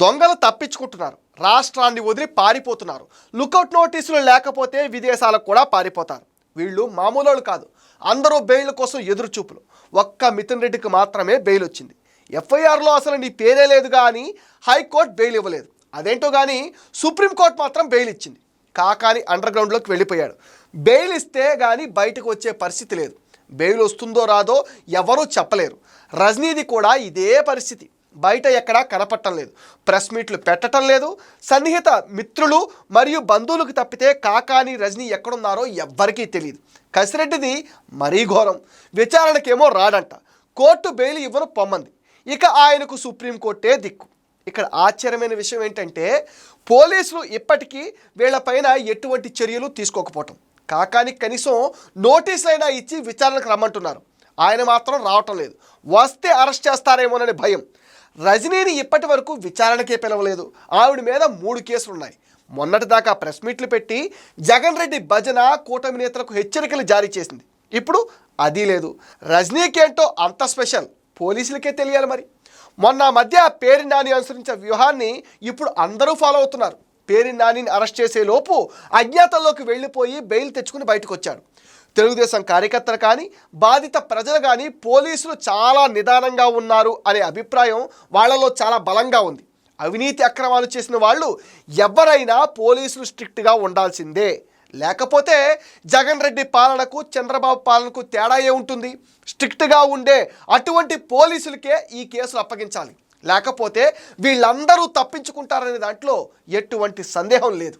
దొంగలు తప్పించుకుంటున్నారు. రాష్ట్రాన్ని వదిలి పారిపోతున్నారు. లుకౌట్ నోటీసులు లేకపోతే విదేశాలకు కూడా పారిపోతారు. వీళ్ళు మామూలు కాదు. అందరూ బెయిల్ కోసం ఎదురుచూపులు. ఒక్క మిథున్ రెడ్డికి మాత్రమే బెయిల్ వచ్చింది. ఎఫ్ఐఆర్లో అసలు నీ పేరే లేదు కానీ హైకోర్టు బెయిల్ ఇవ్వలేదు. అదేంటో కానీ సుప్రీంకోర్టు మాత్రం బెయిల్ ఇచ్చింది. కాకాని అండర్ గ్రౌండ్లోకి వెళ్ళిపోయాడు. బెయిల్ ఇస్తే కానీ బయటకు వచ్చే పరిస్థితి లేదు. బెయిల్ వస్తుందో రాదో ఎవరూ చెప్పలేరు. రజనీది కూడా ఇదే పరిస్థితి. బయట ఎక్కడా కనపడటం లేదు. ప్రెస్ మీట్లు పెట్టడం లేదు. సన్నిహిత మిత్రులు మరియు బంధువులకు తప్పితే కాకాని రజనీ ఎక్కడున్నారో ఎవ్వరికీ తెలియదు కసిరెడ్డిది మరీ ఘోరం. విచారణకేమో రాడంట. కోర్టు బెయిల్ ఇవ్వను పొమ్మంది. ఇక ఆయనకు సుప్రీంకోర్టే దిక్కు. ఇక్కడ ఆశ్చర్యమైన విషయం ఏంటంటే పోలీసులు ఇప్పటికీ వీళ్ళపైన ఎటువంటి చర్యలు తీసుకోకపోవటం. కాకానికి కనీసం నోటీసులైనా ఇచ్చి విచారణకు రమ్మంటున్నారు. ఆయన మాత్రం రావటం లేదు. వస్తే అరెస్ట్ చేస్తారేమోనని భయం. రజనీని ఇప్పటి వరకు విచారణకే పిలవలేదు. ఆవిడ మీద మూడు కేసులు ఉన్నాయి మొన్నటిదాకా ప్రెస్ మీట్లు పెట్టి జగన్ రెడ్డి భజన కూటమి నేతలకు హెచ్చరికలు జారీ చేసింది. ఇప్పుడు అది లేదు. రజనీకేంటో అంత స్పెషల్ పోలీసులకే తెలియాలి మరి. మొన్న మధ్య పేరి నాని అనుసరించిన వ్యూహాన్ని ఇప్పుడు అందరూ ఫాలో అవుతున్నారు. పేరి నానిని అరెస్ట్ చేసే లోపు అజ్ఞాతంలోకి వెళ్ళిపోయి బెయిల్ తెచ్చుకుని బయటకు వచ్చాడు తెలుగుదేశం కార్యకర్తలు కానీ బాధిత ప్రజలు కానీ పోలీసులు చాలా నిదానంగా ఉన్నారు అనే అభిప్రాయం వాళ్ళలో చాలా బలంగా ఉంది. అవినీతి అక్రమాలు చేసిన వాళ్ళు ఎవరైనా పోలీసులు స్ట్రిక్ట్గా ఉండాల్సిందే. లేకపోతే జగన్ రెడ్డి పాలనకు చంద్రబాబు పాలనకు తేడా ఏ ఉంటుంది? స్ట్రిక్ట్గా ఉండే అటువంటి పోలీసులకే ఈ కేసులు అప్పగించాలి. లేకపోతే వీళ్ళందరూ తప్పించుకుంటారనే దాంట్లో ఎటువంటి సందేహం లేదు.